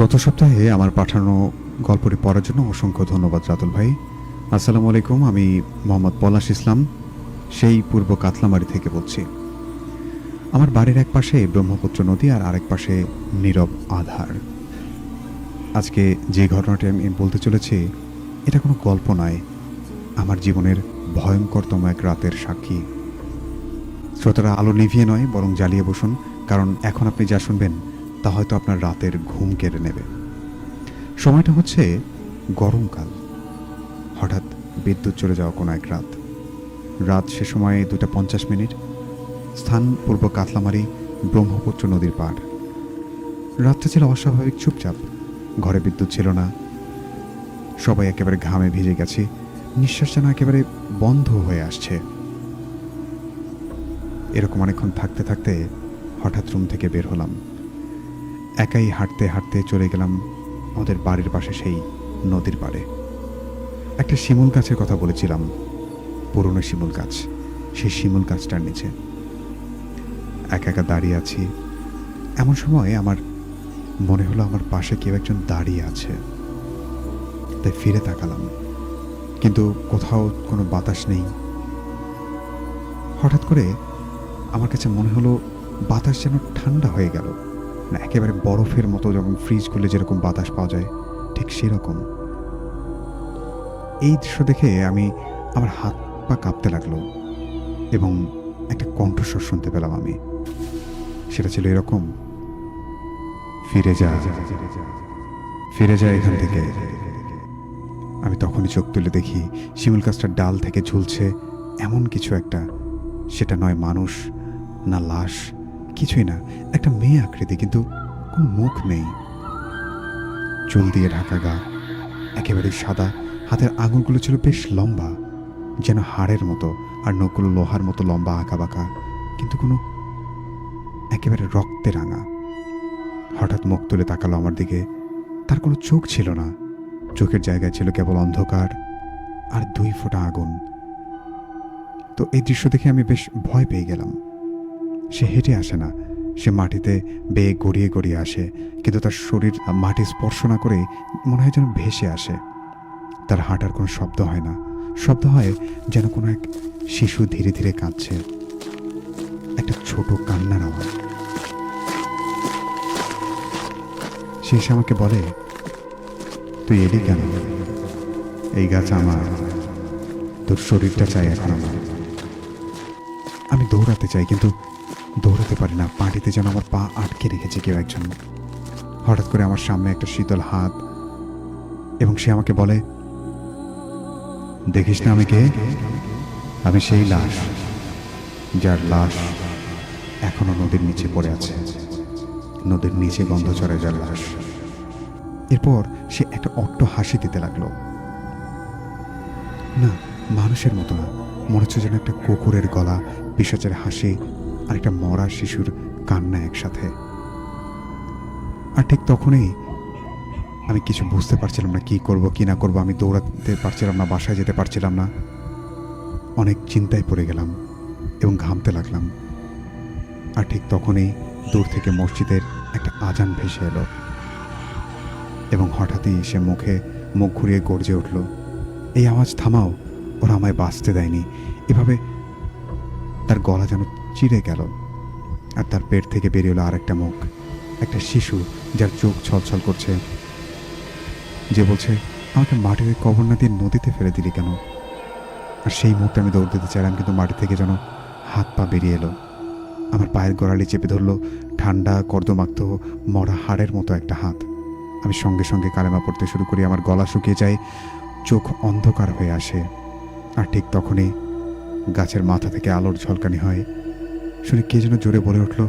গত সপ্তাহে আমার পাঠানো গল্পটি পড়ার জন্য অসংখ্য ধন্যবাদ, রাতুল ভাই। আসসালামু আলাইকুম, আমি মোহাম্মদ পলাশ ইসলাম, সেই পূর্ব কাতলামারি থেকে বলছি। আমার বাড়ির এক পাশে ব্রহ্মপুত্র নদী আর আরেক পাশে নীরব আধার। আজকে যে ঘটনাটি আমি বলতে চলেছি, এটা কোনো গল্প নয়, আমার জীবনের ভয়ঙ্করতম এক রাতের সাক্ষী। শ্রোতারা আলো নিভিয়ে নয়, বরং জ্বালিয়ে বসুন, কারণ এখন আপনি যা শুনবেন তা হয়তো আপনার রাতের ঘুম কেড়ে নেবে। সময়টা হচ্ছে গরমকাল। হঠাৎ বিদ্যুৎ চলে যাওয়া কোনো এক রাত। রাত সে সময়ে দুটা পঞ্চাশ মিনিট। স্থান পূর্ব কাতলামারি ব্রহ্মপুত্র নদীর পাড়। রাতটা ছিল অস্বাভাবিক চুপচাপ। ঘরে বিদ্যুৎ ছিল না। সবাই একেবারে ঘামে ভিজে গেছে। নিঃশ্বাস যেন একেবারে বন্ধ হয়ে আসছে। এরকম অনেকক্ষণ থাকতে থাকতে হঠাৎ রুম থেকে বের হলাম। একাই হাঁটতে হাঁটতে চলে গেলাম আমাদের বাড়ির পাশে সেই নদীর পাড়ে। একটা শিমুল গাছের কথা বলেছিলাম, পুরনো শিমুল গাছ, সেই শিমুল গাছটার নিচে। একা একা দাঁড়িয়ে আছি, এমন সময় আমার মনে হলো আমার পাশে কেউ একজন দাঁড়িয়ে আছে। তাই ফিরে তাকালাম, কিন্তু কোথাও কোনো বাতাস নেই। হঠাৎ করে আমার কাছে মনে হলো বাতাস যেন ঠান্ডা হয়ে গেল। না, একেবারে বরফের মতো যখন ফ্রিজ খুলে যেরকম বাতাস পাওয়া যায়, ঠিক সেরকম। এই দৃশ্য দেখে আমি আমার হাত পা কাঁপতে লাগল এবং একটা কণ্ঠস্বর শুনতে পেলাম আমি। সেটা ছিল এরকম, ফিরে যা ফিরে যা এখান থেকে। আমি তখনই চোখ তুলে দেখি শিমুল গাছটার ডাল থেকে ঝুলছে, এমন কিছু একটা, সেটা নয় মানুষ, না লাশ কিছুই না। একটা মেয়ে আকৃতি, কিন্তু কোনো মুখ নেই। চুল দিয়ে ঢাকা গা একেবারে সাদা। হাতের আঙুলগুলো ছিল বেশ লম্বা, যেন হাড়ের মতো, আর নখগুলো লোহার মতো লম্বা আঁকা বাঁকা কিন্তু কোনো একেবারে রক্তে রাঙা। হঠাৎ মুখ তুলে তাকালো আমার দিকে। তার কোনো চোখ ছিল না। চোখের জায়গায় ছিল কেবল অন্ধকার আর দুই ফোঁটা আগুন। তো এই দৃশ্য দেখে আমি বেশ ভয় পেয়ে গেলাম। সে হেঁটে আসে না। সে মাটিতে বেয়ে গড়িয়ে গড়িয়ে আসে, কিন্তু তার শরীর মাটি স্পর্শ না করে মনে হয় যেন ভেসে আসে। তার হাঁটার কোনো শব্দ হয় না। শব্দ হয় যেন কোনো এক শিশু ধীরে ধীরে কাঁদছে। একটা ছোট কান্নার আওয়াজ। সে এসে আমাকে বলে, তুই এলি কেন? এই গাছ আমার। তোর শরীরটা চাই এখন আমার। আমি দৌড়াতে চাই, কিন্তু দৌড়াতে পারি না। পাটিতে যেন আমার পা আটকে রেখেছে কেউ একজন। হঠাৎ করে আমার সামনে একটা শীতল হাত এবং সে আমাকে বলে, দেখিস না আমি কে? আমি সেই লাশ যার লাশ এখনও নদীর নিচে পড়ে আছে। নদীর নিচে গন্ধ ছড়ে যার লাশ। এরপর সে একটা অট্ট হাসি দিতে লাগল। না, মানুষের মতো না। মনে হচ্ছে যেন একটা কুকুরের গলা পিসাচের হাসি আর একটা মরা শিশুর কান্না একসাথে। আর ঠিক তখনই আমি কিছু বুঝতে পারছিলাম না কি করব, কি না করব, আমি দৌড়াতে পারছিলাম না, বাসায় যেতে পারছিলাম না। অনেক চিন্তায় পড়ে গেলাম এবং ঘামতে লাগলাম। আর ঠিক তখনই দূর থেকে মসজিদের একটা আজান ভেসে এলো এবং হঠাৎই সে মুখে মুখ ঘুরিয়ে গর্জে উঠল, এই আওয়াজ থামাও, ওরা আমায় বাঁচতে দেয়নি। এভাবে তার গলা যেন চিড়ে গেল, আর তার পেট থেকে বেরিয়ে এলো আরেকটা মুখ, একটা শিশু যার চোখ ছলছল করছে। যে বলছে, আমাকে মাটিতে কবর না দিয়ে নদীতে ফেলে দিলি কেন? আর সেই মুহূর্তে আমি দৌড় দিতে চাইলাম, কিন্তু মাটি থেকে যেন হাত পা বেরিয়ে এলো। আমার পায়ের গোড়ালি চেপে ধরলো, ঠান্ডা, কর্দমাক্ত, মরা হাড়ের মতো একটা হাত। আমি সঙ্গে সঙ্গে কালেমা পড়তে শুরু করি, আমার গলা শুকিয়ে যায়, চোখ অন্ধকার হয়ে আসে। আর ঠিক তখনই গাছের মাথা থেকে আলোর ঝলকানি হয়। শুনে কে যেন জোরে বলে উঠল,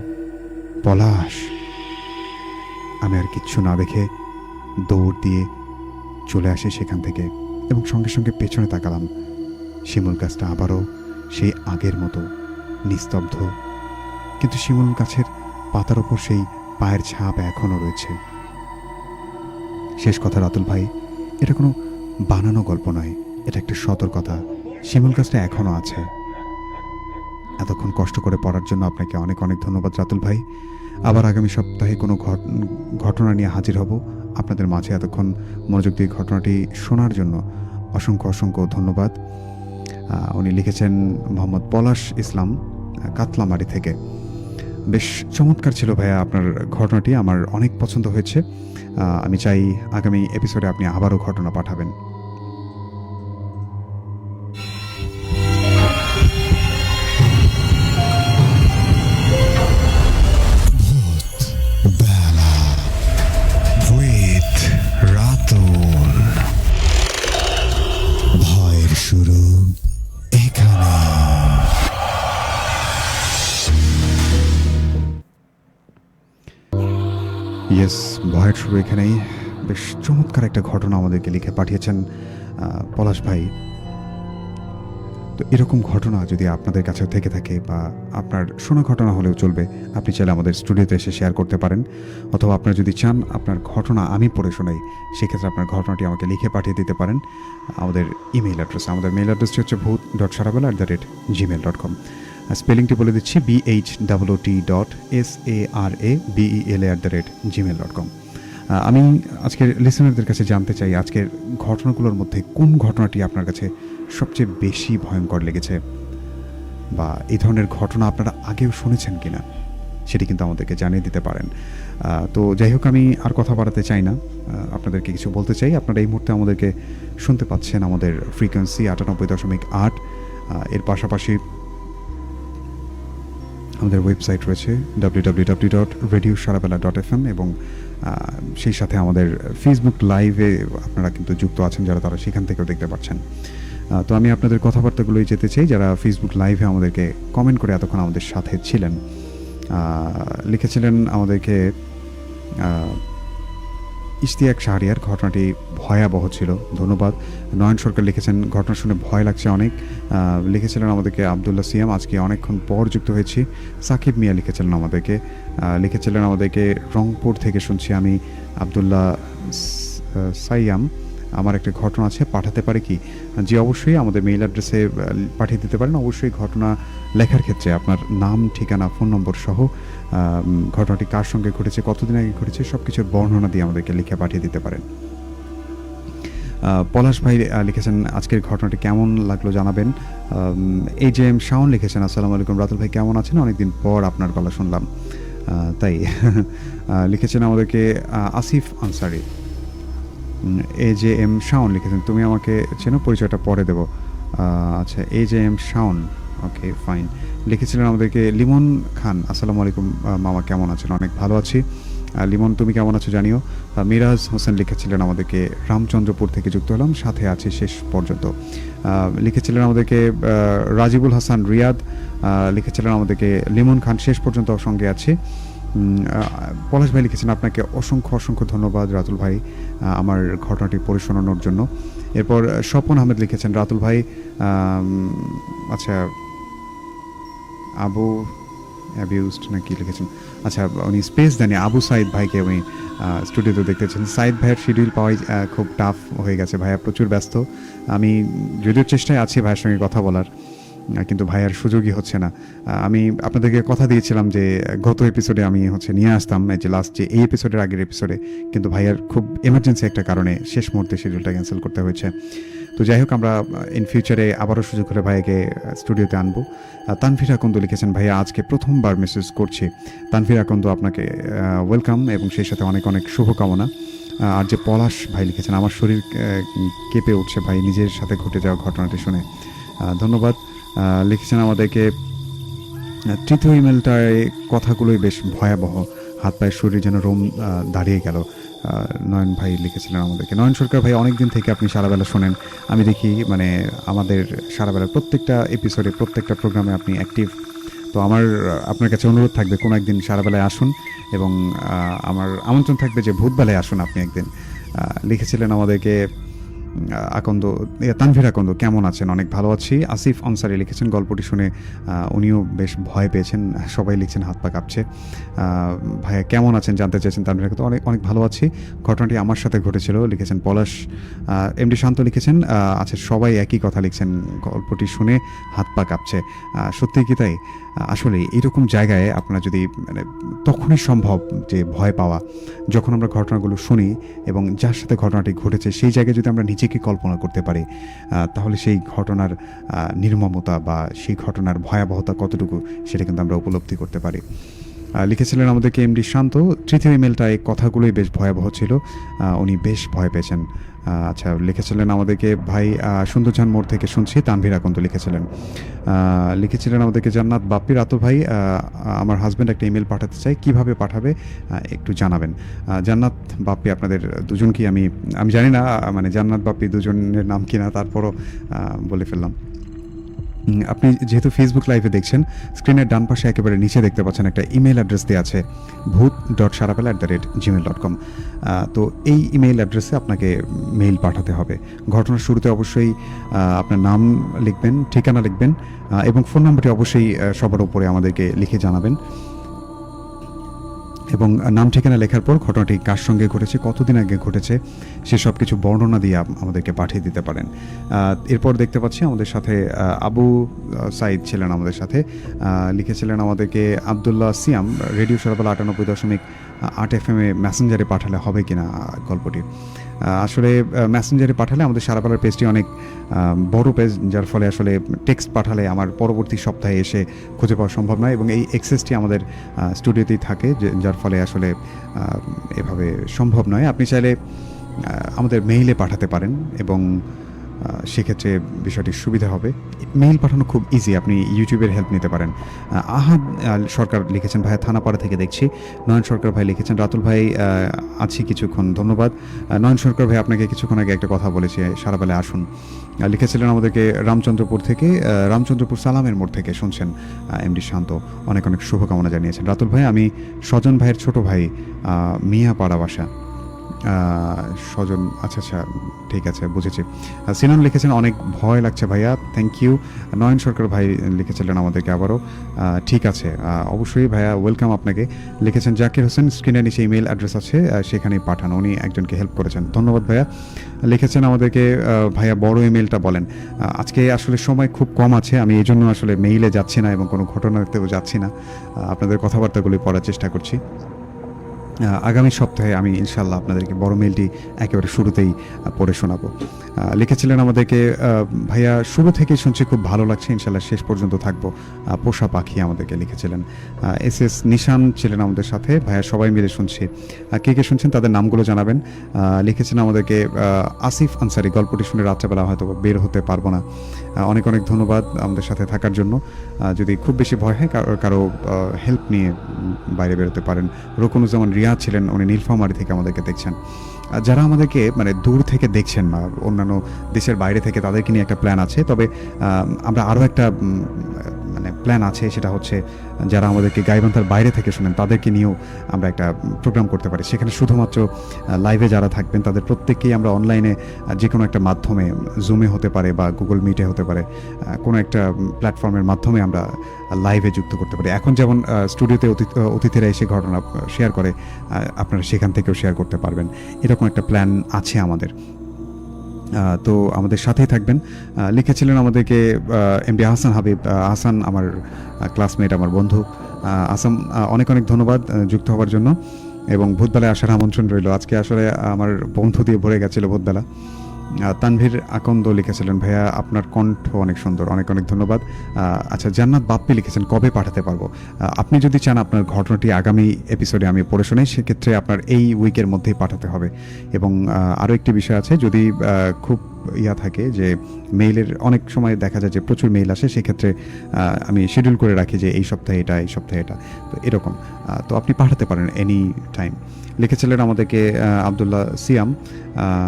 পলাশ! আমি আর কিচ্ছু না দেখে দৌড় দিয়ে চলে আসি সেখান থেকে এবং সঙ্গে সঙ্গে পেছনে তাকালাম। শিমুল গাছটা আবারও সেই আগের মতো নিস্তব্ধ। কিন্তু শিমুল গাছের পাতার ওপর সেই পায়ের ছাপ এখনও রয়েছে। শেষ কথা, রাতুল ভাই, এটা কোনো বানানো গল্প নয়, এটা একটা সতর্কতা। শিমুল গাছটা এখনও আছে। এতক্ষণ কষ্ট করে পড়ার জন্য আপনাকে অনেক অনেক ধন্যবাদ রাতুল ভাই। আবার আগামী সপ্তাহে কোনো ঘট- ঘটনা নিয়ে হাজির হব আপনাদের মাঝে এতক্ষণ মনোযোগ দিয়ে ঘটনাটি শোনার জন্য। অসংখ্য অসংখ্য ধন্যবাদ। উনি লিখেছেন মোহাম্মদ পলাশ ইসলাম কাতলামারি থেকে। বেশ চমৎকার ছিল ভাইয়া আপনার ঘটনাটি, আমার অনেক পছন্দ হয়েছে। আমি চাই আগামী এপিসোডে আপনি আবারও ঘটনা পাঠাবেন। ভয়ের শুরু এখানেই। বেশ চমৎকার একটা ঘটনা আমাদেরকে লিখে পাঠিয়েছেন পলাশ ভাই। তো এরকম ঘটনা যদি আপনাদের কাছেও থেকে থাকে বা আপনার শোনা ঘটনা হলেও চলবে, আপনি চাইলে আমাদের স্টুডিওতে এসে শেয়ার করতে পারেন। অথবা আপনার যদি চান আপনার ঘটনা আমি পড়ে শোনাই, সেক্ষেত্রে আপনার ঘটনাটি আমাকে লিখে পাঠিয়ে দিতে পারেন। আমাদের ইমেল অ্যাড্রেস, আমাদের মেল অ্যাড্রেসটি হচ্ছে ভূত dot Sarabela at the rate gmail dot com স্পেলিংটি বলে দিচ্ছি B H double T dot S A R A B E L at the rate gmail dot com আমি আজকের লিসনারদের কাছে জানতে চাই, আজকের ঘটনাগুলোর মধ্যে কোন ঘটনাটি আপনার কাছে সবচেয়ে বেশি ভয়ঙ্কর লেগেছে? বা এই ধরনের ঘটনা আপনারা আগেও শুনেছেন কিনা? সেটি কিন্তু আমাদেরকে জানিয়ে দিতে পারেন। তো যাই হোক, আমি আর কথা বাড়াতে চাই না। আপনাদেরকে কিছু বলতে চাই। আপনারা এই মুহূর্তে আমাদেরকে শুনতে পাচ্ছেন আমাদের ফ্রিকোয়েন্সি আটানব্বই দশমিক আট। এর পাশাপাশি আমাদের ওয়েবসাইট রয়েছে W W W dot radio Sarabela dot F M এবং সেই সাথে আমাদের ফেসবুক লাইভে আপনারা কিন্তু যুক্ত আছেন, যারা তারা সেখান থেকেও দেখতে পাচ্ছেন। তো আমি আপনাদের কথাবার্তাগুলোই যেতে চাই, যারা ফেসবুক লাইভে আমাদেরকে কমেন্ট করে এতক্ষণ আমাদের সাথে ছিলেন। লিখেছিলেন আমাদেরকে ইশতিয়াক শাহরিয়ার, ঘটনাটি ভয়াবহ ছিল। ধন্যবাদ। নয়ন সরকার লিখেছেন, ঘটনা শুনে ভয় লাগছে অনেক। লিখেছিলেন আমাদেরকে আবদুল্লা সিয়াম। আজকে অনেকক্ষণ পর যুক্ত হয়েছি। সাকিব মিয়া লিখেছিলেন আমাদেরকে। লিখেছিলেন আমাদেরকে রংপুর থেকে শুনছি আমি আবদুল্লা সাইয়াম। আমার একটা ঘটনা আছে, পাঠাতে পারে কি? জি, অবশ্যই আমাদের মেইল অ্যাড্রেসে পাঠিয়ে দিতে পারেন। অবশ্যই ঘটনা লেখার ক্ষেত্রে আপনার নাম, ঠিকানা ফোন নম্বর সহ ঘটনাটি কার সঙ্গে ঘটেছে, কতদিন আগে ঘটেছে সব কিছুর বর্ণনা দিয়ে আমাদেরকে লিখে পাঠিয়ে দিতে পারেন। পলাশ ভাই লিখেছেন, আজকের ঘটনাটি কেমন লাগল জানাবেন? এই যে এম শাওন লিখেছেন, আসসালামু আলাইকুম। রাতুল ভাই, কেমন আছেন? অনেকদিন পর আপনার গলা শুনলাম। তাই লিখেছেন আমাদেরকে Asif Ansari. A J M Shaon লিখেছেন। তুমি আমাকে চেনো, পরিচয়টা পরে দেবো। আচ্ছা A J M Shaon okay fine লিখেছিলেন আমাদেরকে লিমন খান। আসসালামু আলাইকুম মামা, কেমন আছেন? অনেক ভালো আছি। লিমন, তুমি কেমন আছো জানিও। মিরাজ হোসেন লিখেছিলেন আমাদেরকে, রামচন্দ্রপুর থেকে যুক্ত হলাম, সাথে আছি শেষ পর্যন্ত। লিখেছিলেন আমাদেরকে রাজিবুল হাসান রিয়াদ। লিখেছিলেন আমাদেরকে, লিমন খান শেষ পর্যন্ত সঙ্গে আছে। পলাশ ভাই লিখেছেন, আপনাকে অসংখ্য অসংখ্য ধন্যবাদ রাতুল ভাই আমার ঘটনাটি পড়ে শোনানোর জন্য। এরপর স্বপন আহমেদ লিখেছেন, রাতুল ভাই আচ্ছা আবু অ্যাবিউজড না কি লিখেছেন? আচ্ছা উনি স্পেস দেননি, আবু সাইদ ভাইকে উনি স্টুডিওতে দেখতেছেন সাইদ ভাইয়ের শিডিউল পাওয়াই খুব টাফ হয়ে গেছে। ভাইয়া প্রচুর ব্যস্ত। আমি যদিও চেষ্টায় আছি ভাইয়ের সঙ্গে কথা বলার কিন্তু ভাইয়ার সুযোগই হচ্ছে না। আমি আপনাদেরকে কথা দিয়েছিলাম যে গত এপিসোডে আমি হচ্ছে নিয়ে আসতাম যে লাস্ট যে এই এপিসোডের আগের এপিসোডে কিন্তু ভাইয়ার খুব এমার্জেন্সি একটা কারণে শেষ মুহূর্তে শিডিউলটা ক্যান্সেল করতে হয়েছে। তো যাই হোক আমরা ইন ফিউচারে আবারও সুযোগ হলে ভাইয়াকে স্টুডিওতে আনব। আহ, তানভীর আকন্দ লিখেছেন ভাইয়া আজকে প্রথমবার মেসেজ করছি। তানভীর আকন্দ আপনাকে ওয়েলকাম এবং সেই সাথে অনেক অনেক শুভকামনা। আর যে পলাশ ভাই লিখেছেন আমার শরীর কেঁপে উঠছে ভাই নিজের সাথে ঘটে যাওয়া ঘটনাটি শুনে। ধন্যবাদ। লিখেছেন আমাদেরকে তৃতীয় ইমেলটায় কথাগুলোই বেশ ভয়াবহ, হাত পায়ের শরীর যেন রোম দাঁড়িয়ে গেল। নয়ন ভাই লিখেছিলেন আমাদেরকে। নয়ন সরকার ভাই অনেক দিন থেকে আপনি সারাবেলা শোনেন। আমি দেখি মানে আমাদের সারাবেলার প্রত্যেকটা এপিসোডে প্রত্যেকটা প্রোগ্রামে আপনি অ্যাক্টিভ তো আমার, আপনার কাছে অনুরোধ থাকবে, কোনো একদিন সারাবেলায় আসুন এবং আমার আমন্ত্রণ থাকবে যে ভূতবেলায় আসুন আপনি একদিন। লিখেছিলেন আমাদেরকে আকন্দ তানভীর আকন্দ, কেমন আছেন? অনেক ভালো আছি। আসিফ আনসারি লিখেছেন গল্পটি শুনে উনিও বেশ ভয় পেয়েছেন, সবাই লিখছেন হাত পা কাঁপছে। ভাইয়া, কেমন আছেন? জানতে চেয়েছেন তানভীর আকন্দ। অনেক অনেক ভালো আছি। ঘটনাটি আমার সাথে ঘটেছিল, লিখেছেন পলাশ। এমডি শান্ত লিখেছেন আচ্ছা সবাই একই কথা লিখছেন গল্পটি শুনে, হাত পা কাঁপছে। সত্যি কি তাই? আসলে এরকম জায়গায় আপনারা যদি মানে তখনই সম্ভব যে ভয় পাওয়া, যখন আমরা ঘটনাগুলো শুনি এবং যার সাথে ঘটনাটি ঘটেছে, সেই জায়গায় যদি আমরা নিজেকে কল্পনা করতে পারে তাহলে সেই ঘটনার নির্মমতা বা সেই ঘটনার ভয়াবহতা কতটুকু সেটা কিন্তু আমরা উপলব্ধি করতে পারি। লিখেছিলেন আমাদেরকে এমডি শান্ত। তৃতীয় ইমেলটা এই কথাগুলোই বেশ ভয়াবহ ছিল। উনি বেশ ভয় পেয়েছেন। আচ্ছা লিখেছিলেন আমাদেরকে, ভাই সুন্দরজান মোড় থেকে শুনছি, তানভীর আকন্ত লিখেছিলেন। লিখেছিলেন আমাদেরকে, জান্নাত বাপ্পি রাতো ভাই আমার হাজব্যান্ড একটা ইমেল পাঠাতে চাই, কীভাবে পাঠাবে? একটু জানাবেন। জান্নাত বাপ্পি আপনাদের দুজনকেই আমি আমি জানি না মানে জান্নাত বাপ্পি দুজনের নাম কিনা, তারপরও বলে ফেললাম। আপনি যেহেতু ফেসবুক লাইভে দেখছেন স্ক্রিনের ডান পাশে একেবারে নিচে দেখতে পাচ্ছেন একটা ইমেল অ্যাড্রেস দেওয়া আছে, ভূত dot Sarabela at the rate gmail dot com তো এই ইমেল অ্যাড্রেসে আপনাকে মেইল পাঠাতে হবে। ঘটনার শুরুতে অবশ্যই আপনার নাম লিখবেন, ঠিকানা লিখবেন এবং ফোন নাম্বারটি অবশ্যই সবার উপরে আমাদেরকে লিখে জানাবেন। এবং নাম ঠিকানা লেখার পর ঘটনাটি কার সঙ্গে ঘটেছে, কতদিন আগে ঘটেছে, সে সব কিছু বর্ণনা দিয়ে আমাদেরকে পাঠিয়ে দিতে পারেন। এরপর দেখতে পাচ্ছি আমাদের সাথে আবু সাইদ ছিলেন আমাদের সাথে। লিখেছিলেন আমাদেরকে আবদুল্লাহ সিয়াম, রেডিও সরবরাহ আটানব্বই দশমিক আট এফ এম এ মেসেঞ্জারে পাঠালে হবে কিনা গল্পটি। আসলে মেসেঞ্জারে পাঠালে আমাদের সারাপালার পেজটি অনেক বড় পেজ যার ফলে আসলে টেক্সট পাঠালে আমার পরবর্তী সপ্তাহে এসে খুঁজে পাওয়া সম্ভব নয় এবং এই এক্সেসটি আমাদের স্টুডিওতেই থাকে যার ফলে আসলে এভাবে সম্ভব নয়। আপনি চাইলে আমাদের মেইলে পাঠাতে পারেন এবং সেক্ষেত্রে বিষয়টি সুবিধা হবে। মেইল পাঠানো খুব ইজি আপনি ইউটিউবের হেল্প নিতে পারেন। আহাদ সরকার লিখেছেন ভাই থানাপাড়া থেকে দেখছি। নয়ন সরকার ভাই লিখেছেন, রাতুল ভাই আছি কিছুক্ষণ, ধন্যবাদ। নয়ন সরকার ভাই, আপনাকে কিছুক্ষণ আগে একটা কথা বলেছে সারাবেলা আসুন। লিখেছিলেন আমাদেরকে রামচন্দ্রপুর থেকে রামচন্দ্রপুর সালামের মোড় থেকে শুনছেন এমডি শান্ত। অনেক অনেক শুভকামনা জানিয়েছেন। রাতুল ভাই, আমি স্বজন ভাইয়ের ছোট ভাই মিয়া পাড়া বাসা স্বজন আচ্ছা আচ্ছা ঠিক আছে বুঝেছি। সিনান লিখেছেন অনেক ভয় লাগছে ভাইয়া থ্যাংক ইউ নয়ন সরকার ভাই লিখেছিলেন আমাদেরকে আবারও। ঠিক আছে অবশ্যই ভাইয়া ওয়েলকাম আপনাকে। লিখেছেন জাকির হোসেন স্ক্রিনের নিচে ইমেল অ্যাড্রেস আছে আহ, সেখানেই পাঠান উনি একজনকে হেল্প করেছেন। ধন্যবাদ ভাইয়া। লিখেছেন আমাদেরকে ভাইয়া বড় ইমেলটা বলেন। আজকে আসলে সময় খুব কম আছে আমি এই জন্য আসলে মেইলে যাচ্ছি না এবং কোনো ঘটনাতেও যাচ্ছি না। আপনাদের কথাবার্তাগুলি পড়ার চেষ্টা করছি। আগামী সপ্তাহে আমি ইনশাল্লাহ আপনাদেরকে বড় মেলটি একেবারে শুরুতেই পড়ে শোনাবো। লিখেছিলেন আমাদেরকে ভাইয়া, শুরু থেকেই শুনছি খুব ভালো লাগছে ইনশাল্লাহ শেষ পর্যন্ত থাকব। পোষা পাখি আমাদেরকে লিখেছিলেন। এস এস নিশান ছিলেন আমাদের সাথে। ভাইয়া, সবাই মিলে শুনছি। কে কে শুনছেন তাদের নামগুলো জানাবেন। লিখেছেন আমাদেরকে আসিফ আনসারি, গল্পটি শুনে রাত্রেবেলা হয়তো বের হতে পারব না। অনেক অনেক ধন্যবাদ আমাদের সাথে থাকার জন্য। যদি খুব বেশি ভয় হয়, কারও কারও হেল্প নিয়ে বাইরে বেরোতে পারেন। রকুনুজ্জামান রিয়াজ ছিলেন, উনি নীলফামারি থেকে আমাদেরকে দেখছেন। যারা আমাদেরকে মানে দূর থেকে দেখছেন বা অন্যান্য দেশের বাইরে থেকে তাদেরকে নিয়ে একটা প্ল্যান আছে। তবে আমরা আরও একটা মানে প্ল্যান আছে, সেটা হচ্ছে যারা আমাদেরকে গাইবান্ধার বাইরে থেকে শোনেন, তাদেরকে নিয়েও আমরা একটা প্রোগ্রাম করতে পারি। সেখানে শুধুমাত্র লাইভে যারা থাকবেন, তাদের প্রত্যেককেই আমরা অনলাইনে যে কোনো একটা মাধ্যমে জুমে হতে পারে বা গুগল মিটে হতে পারে কোনো একটা প্ল্যাটফর্মের মাধ্যমে আমরা লাইভে যুক্ত করতে পারি। এখন যেমন স্টুডিওতে অতি- অতিথিরা এসে ঘটনা শেয়ার করে আপনারা সেখান থেকেও শেয়ার করতে পারবেন। এরকম একটা প্ল্যান আছে আমাদের। তো আমাদের সাথেই থাকবেন। লিখেছিলেন আমাদেরকে এমডি হাসান হাবিব। হাসান আমার ক্লাসমেট আমার বন্ধু। আসাম অনেক অনেক ধন্যবাদ যুক্ত হওয়ার জন্য। এবং ভূতবেলায় আসার আমন্ত্রণ রইল। আজকে আসলে আমার বন্ধু দিয়ে ভরে গেছিল ভূতবেলা। তানভীর আকন্দ লিখেছিলেন, ভাইয়া, আপনার কণ্ঠ অনেক সুন্দর, অনেক অনেক ধন্যবাদ। আচ্ছা জান্নাত বাপ্পি লিখেছেন, কবে পাঠাতে পারব? আপনি যদি চান আপনার ঘটনাটি আগামী এপিসোডে আমি পড়ে শোনাই, সেক্ষেত্রে আপনার এই উইকের মধ্যেই পাঠাতে হবে। এবং আরও একটি বিষয় আছে, যদি খুব ইয়া থাকে যে মেইলের অনেক সময় দেখা যায় যে প্রচুর মেইল আসে, সেক্ষেত্রে আমি শিডিউল করে রাখি যে এই সপ্তাহে এটা, এই সপ্তাহে এটা। তো এরকম। তো আপনি পাঠাতে পারেন এনি টাইম লিখেছিলেন আমাদেরকে আবদুল্লাহ সিয়াম।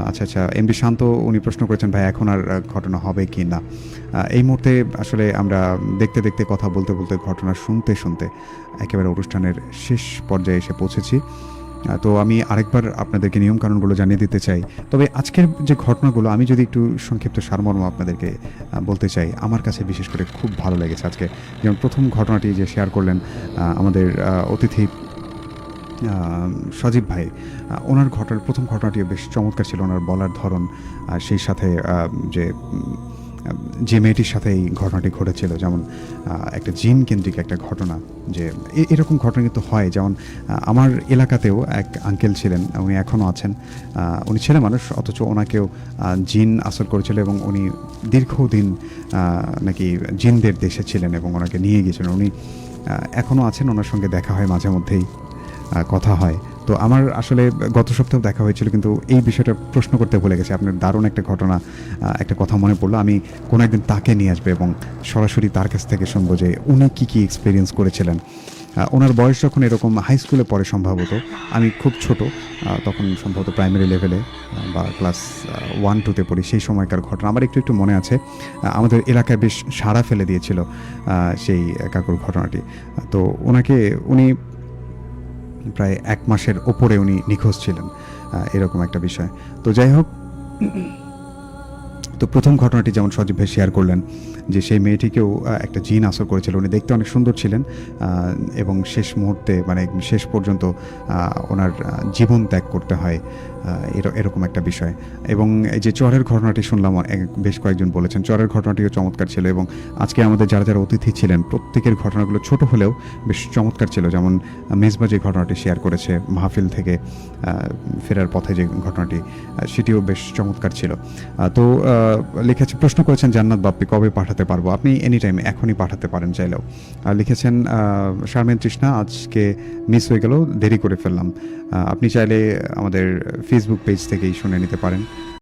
আচ্ছা আচ্ছা এম বি শান্ত, উনি প্রশ্ন করেছেন, ভাই, এখন আর ঘটনা হবে কি না? এই মুহূর্তে আসলে আমরা দেখতে দেখতে কথা বলতে বলতে, ঘটনা শুনতে শুনতে একেবারে অনুষ্ঠানের শেষ পর্যায়ে এসে পৌঁছেছি। তো আমি আরেকবার আপনাদেরকে নিয়মকানুনগুলো জানিয়ে দিতে চাই। তবে আজকের যে ঘটনাগুলো, আমি যদি একটু সংক্ষিপ্ত সারমর্ম আপনাদেরকে বলতে চাই, আমার কাছে বিশেষ করে খুব ভালো লেগেছে আজকে। যেমন প্রথম ঘটনাটি যে শেয়ার করলেন আমাদের অতিথি সজীব ভাই ওনার ঘটনার প্রথম ঘটনাটিও বেশ চমৎকার ছিল, ওনার বলার ধরন সেই সাথে যে যে মেয়েটির সাথে এই ঘটনাটি ঘটেছিল, যেমন একটা জিন কেন্দ্রিক একটা ঘটনা, যে এরকম ঘটনা কিন্তু হয়। যেমন আমার এলাকাতেও এক আঙ্কেল ছিলেন, উনি এখনও আছেন। উনি ছেলে মানুষ, অথচ ওনাকেও জিন আসর করেছিল এবং উনি দীর্ঘদিন নাকি জিনদের দেশে ছিলেন এবং ওনাকে নিয়ে গিয়েছিলেন। উনি এখনও আছেন, ওনার সঙ্গে দেখা হয়, মাঝে মধ্যেই কথা হয়। তো আমার আসলে গত সপ্তাহে দেখা হয়েছিল, কিন্তু এই বিষয়টা প্রশ্ন করতে ভুলে গেছি। আপনার দারুণ একটা ঘটনা একটা কথা মনে পড়ল। আমি কোনো একদিন তাকে নিয়ে আসবে এবং সরাসরি তার কাছ থেকে শুনব যে উনি কী কী এক্সপিরিয়েন্স করেছিলেন। ওনার বয়স যখন এরকম হাই স্কুলে পড়ে সম্ভবত, আমি খুব ছোট তখন সম্ভবত প্রাইমারি লেভেলে বা ক্লাস ওয়ান টুতে পড়ি। সেই সময়কার ঘটনা। আমার একটু একটু মনে আছে আমাদের এলাকায় বেশ সাড়া ফেলে দিয়েছিল সেই কাকুর ঘটনাটি। তো ওনাকে উনি প্রায় এক মাসের ওপরে উনি নিখোঁজ ছিলেন এরকম একটা বিষয়। তো যাই হোক, তো প্রথম ঘটনাটি যেমন সজীব ভাই শেয়ার করলেন যে সেই মেয়েটিকেও একটা জিন আসর করেছিল। উনি দেখতে অনেক সুন্দর ছিলেন এবং শেষ মুহূর্তে মানে শেষ পর্যন্ত ওনার জীবন ত্যাগ করতে হয় এর- এরকম একটা বিষয়। এবং এই যে চরের ঘটনাটি শুনলাম বেশ কয়েকজন বলেছেন, চরের ঘটনাটিও চমৎকার ছিল এবং আজকে আমাদের যারা যারা অতিথি ছিলেন, প্রত্যেকের ঘটনাগুলো ছোট হলেও বেশ চমৎকার ছিল। যেমন মেজবা যে ঘটনাটি শেয়ার করেছে মাহফিল থেকে ফেরার পথে যে ঘটনাটি সেটিও বেশ চমৎকার ছিল। তো লিখেছে, প্রশ্ন করেছেন, জান্নাত বাপ্পি কবে পাঠাতে পারব। আপনি এনি টাইম এখনই পাঠাতে পারেন চাইলেও। আর লিখেছেন শারমেন তৃষ্ণা, আজকে মিস হয়ে গেল, দেরি করে ফেললাম। আপনি চাইলে আমাদের ফেসবুক পেজ থেকেই শুনে নিতে পারেন।